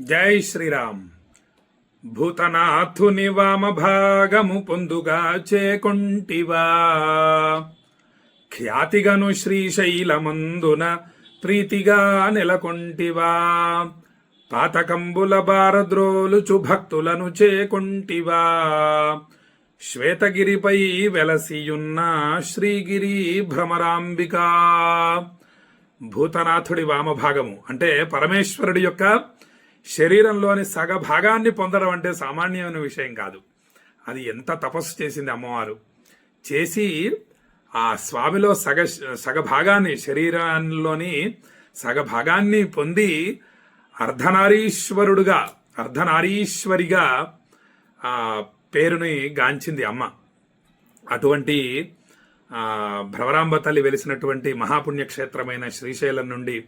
జై శ్రీరామ్. భూతనాథుని వామభాగము పొందుగా చేకొంటివా. ఖ్యాతిగను శ్రీశైలమందున ప్రీతిగా నెలకొంటివా. పాతకంబుల బారద్రోలుచు భక్తులను చేకొంటివా. శ్వేతగిరిపై వెలసియున్న శ్రీగిరి భ్రమరాంబికా. భూతనాథుడి వామభాగము అంటే పరమేశ్వరుడి యొక్క శరీరంలోని సగ భాగాన్ని పొందడం అంటే సామాన్యమైన విషయం కాదు. అది ఎంత తపస్సు చేసింది అమ్మవారు. చేసి ఆ స్వామిలో సగ సగ భాగాన్ని శరీరంలోని సగ భాగాన్ని పొంది అర్ధనారీశ్వరుడుగా అర్ధనారీశ్వరిగా ఆ పేరుని గాంచింది అమ్మ. అటువంటి భ్రవరాంబ తల్లి వెలిసినటువంటి మహాపుణ్యక్షేత్రమైన శ్రీశైలం నుండి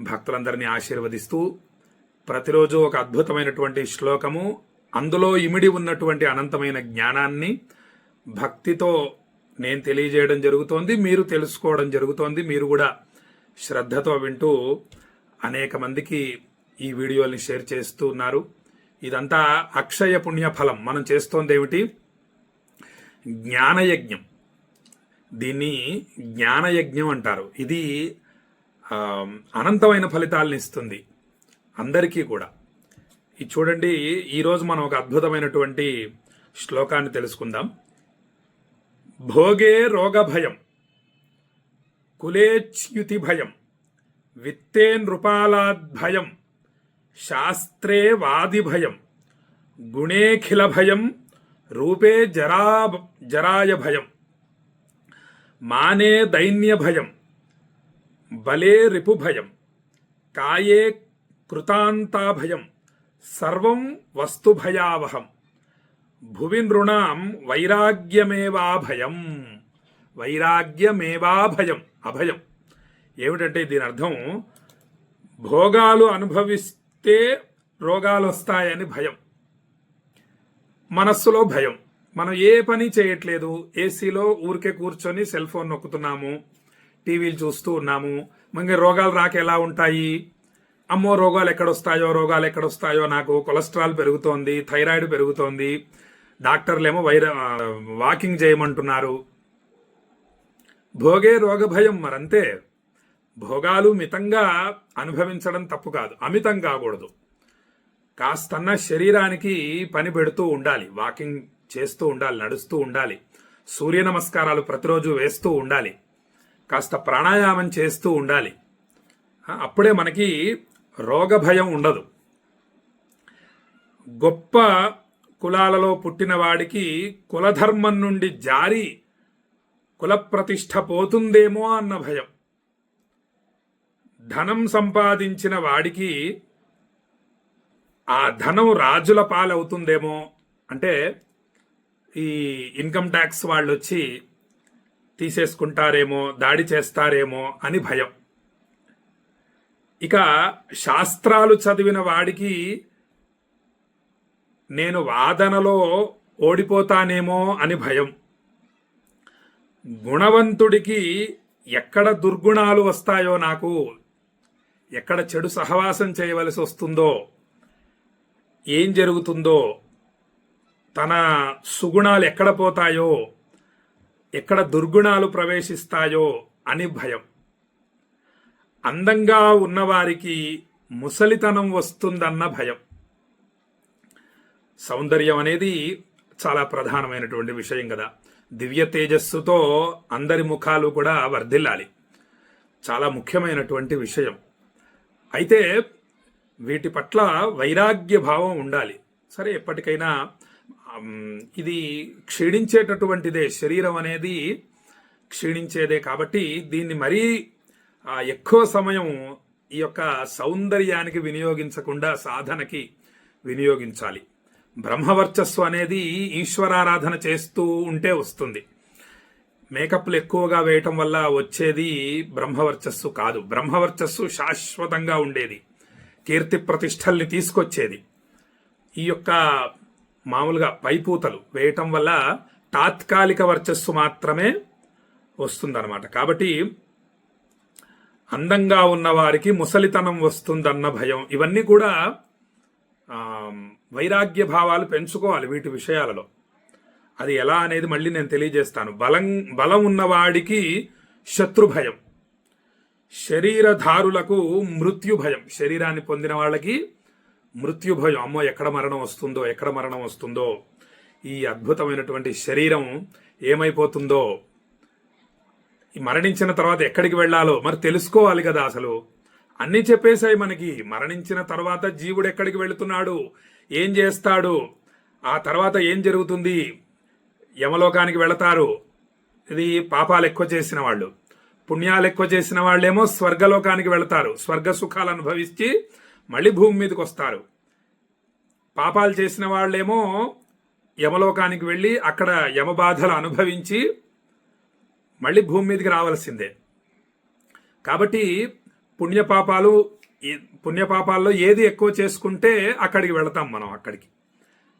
భక్తులందరినీ ఆశీర్వదిస్తూ ప్రతిరోజు ఒక అద్భుతమైనటువంటి శ్లోకము. అందులో ఇమిడి ఉన్నటువంటి అనంతమైన జ్ఞానాన్ని భక్తితో నేను తెలియజేయడం జరుగుతోంది మీరు తెలుసుకోవడం జరుగుతోంది మీరు కూడా శ్రద్ధతో వింటూ అనేక మందికి ఈ వీడియోని షేర్ చేస్తూ ఉన్నారు. ఇదంతా అక్షయ పుణ్య ఫలం. మనం చేస్తోంది ఏమిటి? జ్ఞానయజ్ఞం. దీన్ని జ్ఞానయజ్ఞం అంటారు. ఇది అనంతమైన ఫలితాలను ఇస్తుంది. అందరికీ కూడా. ఇది చూడండి ఈరోజు మనం ఒక అద్భుతమైనటువంటి శ్లోకాన్ని తెలుసుకుందాం. భోగే రోగ భయం కులేచ్యుతి భయం విత్తే నృపాలాద్ భయం శాస్త్రే వాది భయం గుణేఖిల భయం రూపే జరా జరాయ భయం మానే దైన్య భయం బలే రిపు భయం కాయే కృతాంతాభయం సర్వం వస్తు భయావహం భువి నృణాం వైరాగ్యమేవాభయం. వైరాగ్యమేవాభయం అభయం. ఏమిటంటే దీని అర్థం భోగాలు అనుభవిస్తే రోగాలు వస్తాయని భయం. మనస్సులో భయం. మనం ఏ పని చేయట్లేదు ఏసీలో ఊరికే కూర్చొని సెల్ ఫోన్ నొక్కుతున్నాము టీవీలు చూస్తూ ఉన్నాము మనకి రోగాలు రాక ఎలా ఉంటాయి? అమ్మో రోగాలు ఎక్కడొస్తాయో రోగాలు ఎక్కడొస్తాయో నాకు కొలెస్ట్రాల్ పెరుగుతోంది థైరాయిడ్ పెరుగుతోంది. డాక్టర్లేమో వైర వాకింగ్ చేయమంటున్నారు. భోగే రోగ భయం మరంతే. భోగాలు మితంగా అనుభవించడం తప్పు కాదు అమితం కాకూడదు. కాస్తన్న శరీరానికి పని పెడుతూ ఉండాలి వాకింగ్ చేస్తూ ఉండాలి నడుస్తూ ఉండాలి సూర్య నమస్కారాలు ప్రతిరోజు వేస్తూ ఉండాలి కాస్త ప్రాణాయామం చేస్తూ ఉండాలి. అప్పుడే మనకి రోగ భయం ఉండదు. గొప్ప కులాలలో పుట్టినవాడికి కులధర్మం నుండి జారి కులప్రతిష్ఠ పోతుందేమో అన్న భయం. ధనం సంపాదించిన వాడికి ఆ ధనం రాజుల పాలవుతుందేమో అంటే ఈ ఇన్కమ్ ట్యాక్స్ వాళ్ళు వచ్చి తీసేసుకుంటారేమో దాడి చేస్తారేమో అని భయం. ఇక శాస్త్రాలు చదివిన వాడికి నేను వాదనలో ఓడిపోతానేమో అని భయం. గుణవంతుడికి ఎక్కడ దుర్గుణాలు వస్తాయో నాకు ఎక్కడ చెడు సహవాసం చేయవలసి వస్తుందో ఏం జరుగుతుందో తన సుగుణాలు ఎక్కడ పోతాయో ఎక్కడ దుర్గుణాలు ప్రవేశిస్తాయో అని భయం. అందంగా ఉన్నవారికి ముసలితనం వస్తుందన్న భయం. సౌందర్యం అనేది చాలా ప్రధానమైనటువంటి విషయం కదా. దివ్య తేజస్సుతో అందరి ముఖాలు కూడా వర్ధిల్లాలి. చాలా ముఖ్యమైనటువంటి విషయం. అయితే వీటి పట్ల వైరాగ్య భావం ఉండాలి. సరే ఎప్పటికైనా ఇది క్షీణించేటటువంటిదే. శరీరం అనేది క్షీణించేదే కాబట్టి దీన్ని మరీ ఎక్కువ సమయం ఈ యొక్క సౌందర్యానికి వినియోగించకుండా సాధనకి వినియోగించాలి. బ్రహ్మవర్చస్సు అనేది ఈశ్వరారాధన చేస్తూ ఉంటే వస్తుంది. మేకప్లు ఎక్కువగా వేయటం వల్ల వచ్చేది బ్రహ్మవర్చస్సు కాదు. బ్రహ్మవర్చస్సు శాశ్వతంగా ఉండేది. కీర్తి ప్రతిష్టల్ని తీసుకొచ్చేది. ఈ యొక్క మామూలుగా పైపూతలు వేయటం వల్ల తాత్కాలిక వర్చస్సు మాత్రమే వస్తుందన్నమాట. కాబట్టి అందంగా ఉన్న వారికి ముసలితనం వస్తుందన్న భయం. ఇవన్నీ కూడా వైరాగ్య భావాలు పెంచుకోవాలి వీటి విషయాలలో. అది ఎలా అనేది మళ్ళీ నేను తెలియజేస్తాను. బలం బలం ఉన్నవాడికి శత్రు భయం. శరీరధారులకు మృత్యు భయం. శరీరాన్ని పొందిన వాళ్ళకి మృత్యు భయం. అమ్మో ఎక్కడ మరణం వస్తుందో ఎక్కడ మరణం వస్తుందో. ఈ అద్భుతమైనటువంటి శరీరం ఏమైపోతుందో మరణించిన తర్వాత ఎక్కడికి వెళ్ళాలో మరి తెలుసుకోవాలి కదా అసలు. అన్నీ చెప్పేశాయి మనకి. మరణించిన తర్వాత జీవుడు ఎక్కడికి వెళుతున్నాడు? ఏం చేస్తాడు? ఆ తర్వాత ఏం జరుగుతుంది? యమలోకానికి వెళతారు. ఇది పాపాలు ఎక్కువ చేసిన వాళ్ళు. పుణ్యాలు ఎక్కువ చేసిన వాళ్ళేమో స్వర్గలోకానికి వెళతారు. స్వర్గ సుఖాలు అనుభవించి మళ్ళీ భూమి మీదకి వస్తారు. పాపాలు చేసిన వాళ్ళేమో యమలోకానికి వెళ్ళి అక్కడ యమబాధలు అనుభవించి మళ్ళీ భూమి మీదకి రావాల్సిందే. కాబట్టి పుణ్యపాపాలు పుణ్యపాపాల్లో ఏది ఎక్కువ చేసుకుంటే అక్కడికి వెళతాం మనం అక్కడికి.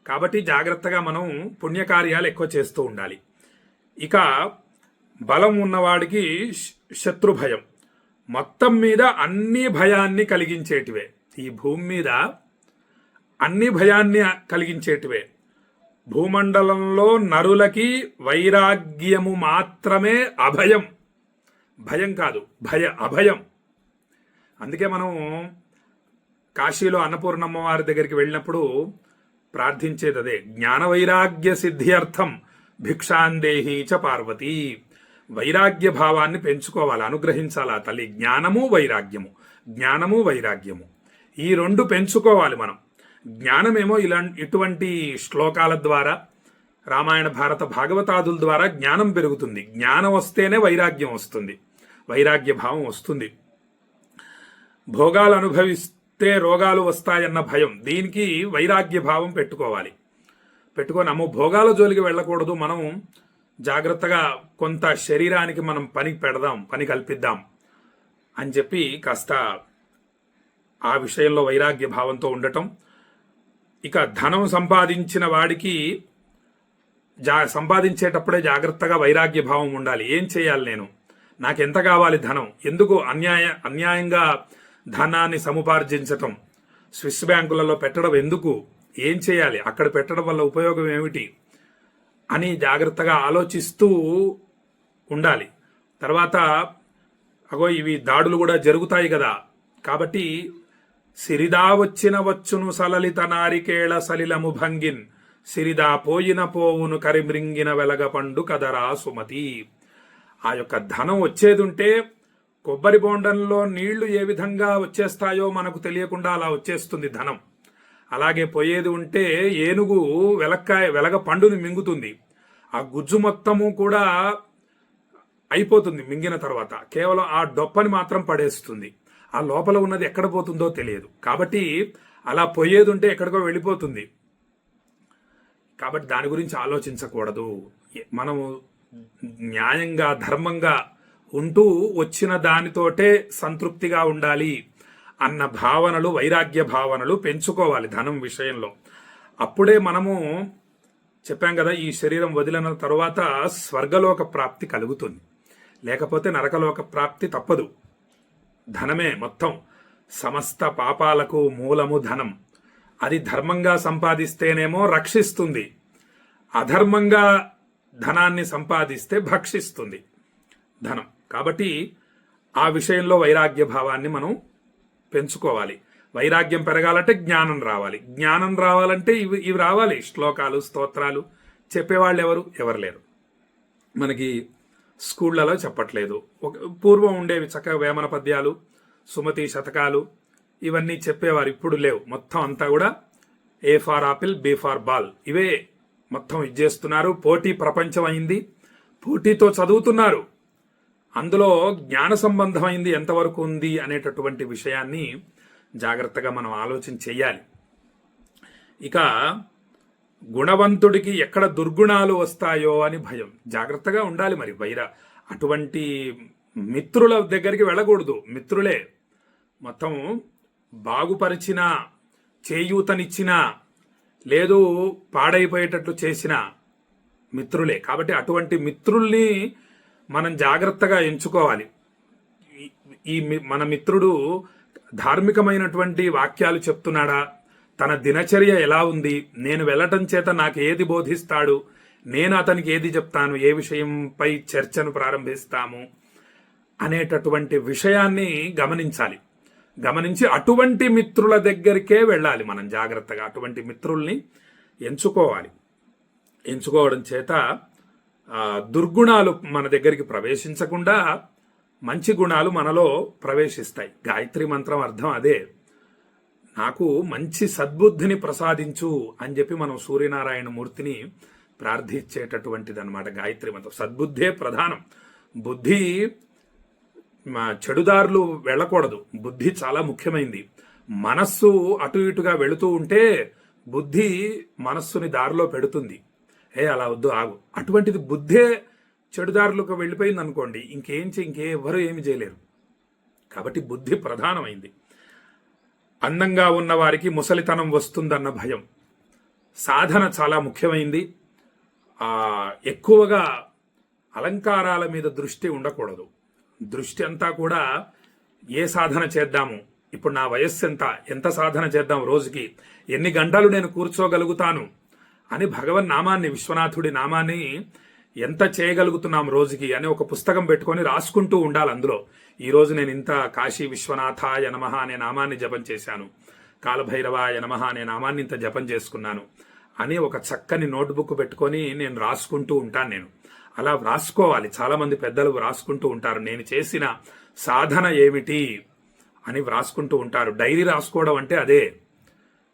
కాబట్టి జాగ్రత్తగా మనం పుణ్యకార్యాలు ఎక్కువ చేస్తూ ఉండాలి. ఇక బలం ఉన్నవాడికి శత్రు భయం. మొత్తం మీద అన్ని భయాన్ని కలిగించేటివే. ఈ భూమి మీద అన్ని భయాన్ని కలిగించేటివే. భూమండలంలో నరులకి వైరాగ్యము మాత్రమే అభయం. భయం కాదు భయ అభయం. అందుకే మనం కాశీలో అన్నపూర్ణమ్మ వారి దగ్గరికి వెళ్ళినప్పుడు ప్రార్థించేది అదే జ్ఞాన వైరాగ్య సిద్ధ్యర్థం భిక్షాందేహి చ పార్వతి. వైరాగ్య భావాన్ని పెంచుకోవాలి అనుగ్రహించాలి ఆ తల్లి? జ్ఞానము వైరాగ్యము. జ్ఞానము వైరాగ్యము. ఈ రెండు పెంచుకోవాలి మనం. జ్ఞానమేమో ఇలా ఇటువంటి శ్లోకాల ద్వారా రామాయణ భారత భాగవతాదుల ద్వారా జ్ఞానం పెరుగుతుంది. జ్ఞానం వస్తేనే వైరాగ్యం వస్తుంది. వైరాగ్య భావం వస్తుంది. భోగాలు అనుభవిస్తే రోగాలు వస్తాయన్న భయం. దీనికి వైరాగ్య భావం పెట్టుకోవాలి. పెట్టుకొని అమ్మో భోగాల జోలికి వెళ్ళకూడదు. మనం జాగ్రత్తగా కొంత శరీరానికి మనం పని పెడదాం పని కల్పిద్దాం అని చెప్పి కాస్త ఆ విషయంలో వైరాగ్య భావంతో ఉండటం ఇక ధనం సంపాదించిన వాడికి జా సంపాదించేటప్పుడే జాగ్రత్తగా వైరాగ్య భావం ఉండాలి. ఏం చేయాలి నేను? నాకు ఎంత కావాలి ధనం? ఎందుకు అన్యాయ అన్యాయంగా ధనాన్ని సముపార్జించటం? స్విస్ బ్యాంకులలో పెట్టడం ఎందుకు? ఏం చేయాలి? అక్కడ పెట్టడం వల్ల ఉపయోగం ఏమిటి? అని జాగ్రత్తగా ఆలోచిస్తూ ఉండాలి. తర్వాత అగో ఇవి దాడులు కూడా జరుగుతాయి కదా. కాబట్టి సిరిదా వచ్చిన వచ్చును సలలిత నారికేళ సలిలము భంగిన్. సిరిదా పోయిన పోవును కరిమ్రింగిన వెలగ పండు కదరా సుమతి. ఆ యొక్క ధనం వచ్చేదుంటే కొబ్బరి బోండంలో నీళ్ళు ఏ విధంగా వచ్చేస్తాయో మనకు తెలియకుండా అలా వచ్చేస్తుంది ధనం. అలాగే పోయేది ఉంటే ఏనుగు వెలక్కాయ వెలగ పండుని మింగుతుంది. ఆ గుజ్జు మొత్తము కూడా అయిపోతుంది మింగిన తర్వాత. కేవలం ఆ డొప్పని మాత్రం పడేస్తుంది. ఆ లోపల ఉన్నది ఎక్కడ పోతుందో తెలియదు. కాబట్టి అలా పోయేది ఉంటే ఎక్కడికో వెళ్ళిపోతుంది. కాబట్టి దాని గురించి ఆలోచించకూడదు. మనము న్యాయంగా ధర్మంగా ఉంటూ వచ్చిన దానితోటే సంతృప్తిగా ఉండాలి అన్న భావనలు వైరాగ్య భావనలు పెంచుకోవాలి ధనం విషయంలో. అప్పుడే మనము చెప్పాం కదా ఈ శరీరం వదిలిన తరువాత స్వర్గలోక ప్రాప్తి కలుగుతుంది. లేకపోతే నరకలోక ప్రాప్తి తప్పదు. ధనమే మొత్తం. సమస్త పాపాలకు మూలము ధనం. అది ధర్మంగా సంపాదిస్తేనేమో రక్షిస్తుంది. అధర్మంగా ధనాన్ని సంపాదిస్తే భక్షిస్తుంది ధనం. కాబట్టి ఆ విషయంలో వైరాగ్య భావాన్ని మనం పెంచుకోవాలి. వైరాగ్యం పెరగాలంటే జ్ఞానం రావాలి. జ్ఞానం రావాలంటే ఇవి ఇవి రావాలి. శ్లోకాలు స్తోత్రాలు చెప్పేవాళ్ళు ఎవరు ఎవరు లేరు. మనకి స్కూళ్ళలో చెప్పట్లేదు. ఒక పూర్వం ఉండేవి చక్కగా వేమన పద్యాలు సుమతి శతకాలు ఇవన్నీ చెప్పేవారు ఇప్పుడు లేవు. మొత్తం అంతా కూడా A for apple B for ball. ఇవే మొత్తం ఇచ్చేస్తున్నారు. పోటీ ప్రపంచం అయింది పోటీతో చదువుతున్నారు. అందులో జ్ఞాన సంబంధమైంది ఎంతవరకు ఉంది అనేటటువంటి విషయాన్ని జాగ్రత్తగా మనం ఆలోచన చెయ్యాలి ఇక గుణవంతుడికి ఎక్కడ దుర్గుణాలు వస్తాయో అని భయం. జాగ్రత్తగా ఉండాలి మరి వైర అటువంటి మిత్రుల దగ్గరికి వెళ్ళకూడదు. మిత్రులే. మొత్తం బాగుపరిచిన చేయూతనిచ్చిన లేదు పాడైపోయేటట్లు చేసిన మిత్రులే. కాబట్టి అటువంటి మిత్రుల్ని మనం జాగ్రత్తగా ఎంచుకోవాలి. ఈ- ఈ మి- మన మిత్రుడు ధార్మికమైనటువంటి వాక్యాలు చెప్తున్నాడా? తన దినచర్య ఎలా ఉంది? నేను వెళ్ళటం చేత నాకు ఏది బోధిస్తాడు? నేను అతనికి ఏది చెప్తాను? ఏ విషయంపై చర్చను ప్రారంభిస్తాము? అనేటటువంటి విషయాన్ని గమనించాలి. గమనించి అటువంటి మిత్రుల దగ్గరికే వెళ్ళాలి మనం జాగ్రత్తగా. అటువంటి మిత్రుల్ని ఎంచుకోవాలి. ఎంచుకోవడం చేత దుర్గుణాలు మన దగ్గరికి ప్రవేశించకుండా మంచి గుణాలు మనలో ప్రవేశిస్తాయి. గాయత్రి మంత్రం అర్థం అదే. నాకు మంచి సద్బుద్ధిని ప్రసాదించు అని చెప్పి మనం సూర్యనారాయణ మూర్తిని ప్రార్థించేటటువంటిది అనమాట గాయత్రి మంత్రం. సద్బుద్ధే ప్రధానం. బుద్ధి చెడుదారులు వెళ్ళకూడదు. బుద్ధి చాలా ముఖ్యమైంది. మనస్సు అటు ఇటుగా వెళుతూ ఉంటే బుద్ధి మనస్సుని దారిలో పెడుతుంది. ఏ అలా వద్దు ఆగు. అటువంటిది బుద్ధే చెడుదారులకు వెళ్ళిపోయింది అనుకోండి ఇంకేం చే ఇంకే ఎవరు ఏమి చేయలేరు. కాబట్టి బుద్ధి ప్రధానమైంది. అందంగా ఉన్న వారికి ముసలితనం వస్తుందన్న భయం. సాధన చాలా ముఖ్యమైంది. ఎక్కువగా అలంకారాల మీద దృష్టి ఉండకూడదు. దృష్టి అంతా కూడా ఏ సాధన చేద్దాము? ఇప్పుడు నా వయస్సు ఎంత? ఎంత సాధన చేద్దాం రోజుకి? ఎన్ని గంటలు నేను కూర్చోగలుగుతాను? అని భగవన్ నామాన్ని విశ్వనాథుడి నామాన్ని ఎంత చేయగలుగుతున్నాం రోజుకి అని ఒక పుస్తకం పెట్టుకొని రాసుకుంటూ ఉండాలి అందులో. ఈరోజు నేను ఇంత కాశీ విశ్వనాథాయ నమః అనే నామాన్ని జపం చేశాను. కాలభైరవాయ నమః అనే నామాన్ని ఇంత జపం చేసుకున్నాను అని ఒక చక్కని నోట్బుక్ పెట్టుకొని నేను రాసుకుంటూ ఉంటాను నేను. అలా వ్రాసుకోవాలి చాలామంది పెద్దలు వ్రాసుకుంటూ ఉంటారు. నేను చేసిన సాధన ఏమిటి అని వ్రాసుకుంటూ ఉంటారు. డైరీ రాసుకోవడం అంటే అదే.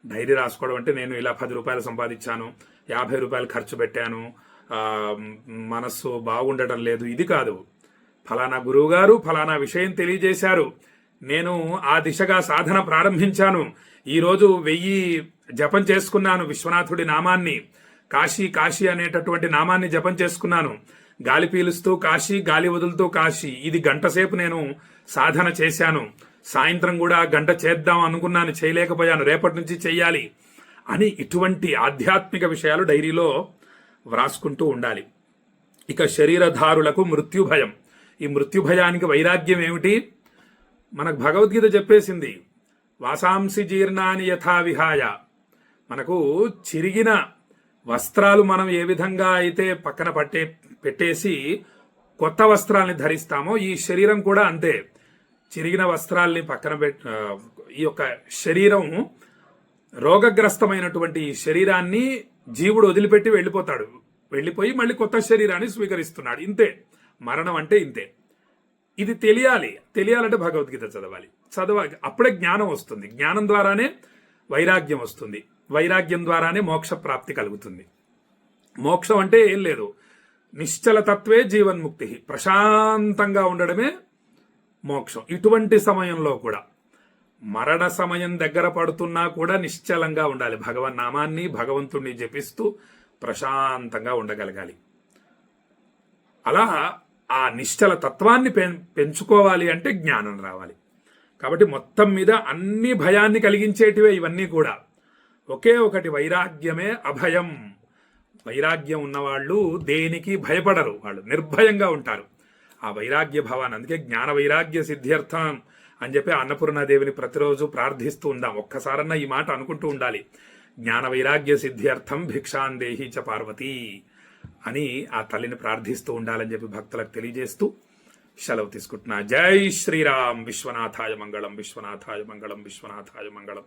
డైరీ రాసుకోవడం అంటే నేను ఇలా పది రూపాయలు సంపాదించాను యాభై రూపాయలు ఖర్చు పెట్టాను మనస్సు బాగుండటం లేదు. ఇది కాదు. ఫలానా గురువు గారు ఫలానా విషయం తెలియజేశారు. నేను ఆ దిశగా సాధన ప్రారంభించాను. ఈరోజు వెయ్యి జపం చేసుకున్నాను విశ్వనాథుడి నామాన్ని. కాశీ కాశీ అనేటటువంటి నామాన్ని జపం చేసుకున్నాను. గాలి పీలుస్తూ కాశీ గాలి వదులుతూ కాశీ. ఇది గంటసేపు నేను సాధన చేశాను. సాయంత్రం కూడా గంట చేద్దాం అనుకున్నాను చేయలేకపోయాను. రేపటి నుంచి చెయ్యాలి అని ఇటువంటి ఆధ్యాత్మిక విషయాలు డైరీలో వ్రాసుకుంటూ ఉండాలి. ఇక శరీరధారులకు మృత్యు భయం ఈ మృత్యు భయానికి వైరాగ్యం ఏమిటి? మనకు భగవద్గీత చెప్పేసింది వాసాంసి జీర్ణాని యథా విహాయ. మనకు చిరిగిన వస్త్రాలు మనం ఏ విధంగా అయితే పక్కన పట్టే పెట్టేసి కొత్త వస్త్రాల్ని ధరిస్తామో ఈ శరీరం కూడా అంతే. చిరిగిన వస్త్రాల్ని పక్కన పెట్ ఈ యొక్క శరీరం రోగగ్రస్తమైనటువంటి శరీరాన్ని జీవుడు వదిలిపెట్టి వెళ్ళిపోతాడు. వెళ్ళిపోయి మళ్ళీ కొత్త శరీరాన్ని స్వీకరిస్తున్నాడు. ఇంతే. మరణం అంటే ఇంతే. ఇది తెలియాలి. తెలియాలంటే భగవద్గీత చదవాలి. చదవాలి అప్పుడే జ్ఞానం వస్తుంది. జ్ఞానం ద్వారానే వైరాగ్యం వస్తుంది. వైరాగ్యం ద్వారానే మోక్ష ప్రాప్తి కలుగుతుంది. మోక్షం అంటే ఏం లేదు. నిశ్చల తత్వే జీవన్ముక్తి. ప్రశాంతంగా ఉండడమే మోక్షం. ఇటువంటి సమయంలో కూడా మరణ సమయం దగ్గర పడుతున్నా కూడా నిశ్చలంగా ఉండాలి. భగవన్ నామాన్ని భగవంతుణ్ణి జపిస్తూ ప్రశాంతంగా ఉండగలగాలి. అలా ఆ నిశ్చల తత్వాన్ని పెం పెంచుకోవాలి అంటే జ్ఞానం రావాలి. కాబట్టి మొత్తం మీద అన్ని భయాన్ని కలిగించేటివే ఇవన్నీ కూడా. ఒకే ఒకటి వైరాగ్యమే అభయం. వైరాగ్యం ఉన్నవాళ్ళు దేనికి భయపడరు. వాళ్ళు నిర్భయంగా ఉంటారు. ఆ వైరాగ్య భావాన్ని అందుకే జ్ఞాన వైరాగ్య సిద్ధ్యర్థం. అని చెప్పి అన్నపూర్ణాదేవిని ప్రతిరోజు ప్రార్థిస్తూ ఉందాం. ఒక్కసారన్నా ఈ మాట అనుకుంటూ ఉండాలి. జ్ఞాన వైరాగ్య సిద్ధ్యర్థం భిక్షాందేహి చ పార్వతీ అని ఆ తల్లిని ప్రార్థిస్తూ ఉండాలని చెప్పి భక్తులకు తెలియజేస్తూ సెలవు తీసుకుంటున్నా. జై శ్రీరామ్. విశ్వనాథాయ మంగళం. విశ్వనాథాయ మంగళం. విశ్వనాథాయ మంగళం.